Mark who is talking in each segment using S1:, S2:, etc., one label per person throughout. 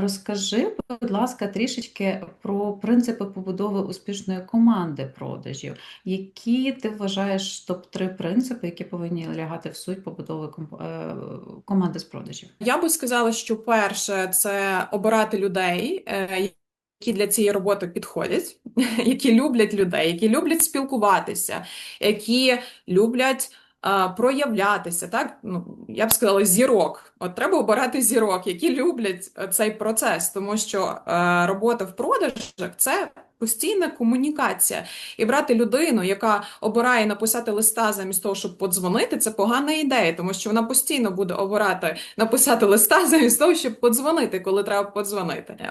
S1: розкажи, будь ласка, трішечки про принципи побудови успішної команди продажів. Які ти вважаєш топ-3 принципи, які повинні лягати в суть побудови е, команди з продажів?
S2: Я би сказала, що перше це обирати людей, е, які для цієї роботи підходять, які люблять людей, які люблять спілкуватися, які люблять проявлятися. Так? Ну, я б сказала, зірок. От треба обирати зірок, які люблять е, цей процес, тому що е, робота в продажах це. Постійна комунікація. І брати людину, яка обирає написати листа замість того, щоб подзвонити, це погана ідея, тому що вона постійно буде обирати написати листа замість того, щоб подзвонити, коли треба подзвонити.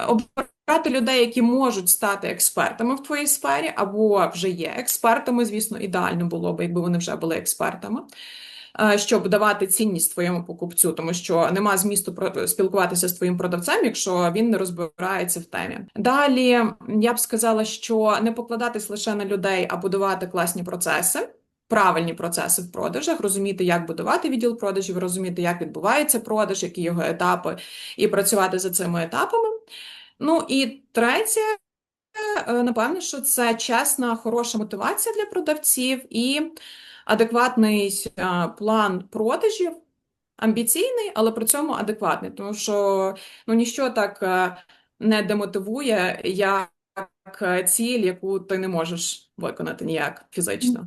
S2: Обирати людей, які можуть стати експертами в твоїй сфері, або вже є експертами, звісно, ідеально було б, якби вони вже були експертами. е, Щоб давати цінність твоєму покупцю, тому що нема змісту спілкуватися з твоїм продавцем, якщо він не розбирається в темі. Далі я б сказала, що не покладатись лише на людей, а будувати класні процеси. Правильні процеси в продажах, розуміти, як будувати відділ продажів, розуміти, як відбувається продаж, які його етапи, і працювати за цими етапами. Ну і третє, е, напевно, що це чесна, хороша мотивація для продавців і адекватний е, план продажів, амбіційний, але при цьому адекватний, тому що ну, ніщо так е, не демотивує, як ціль, яку ти не можеш виконати ніяк фізично.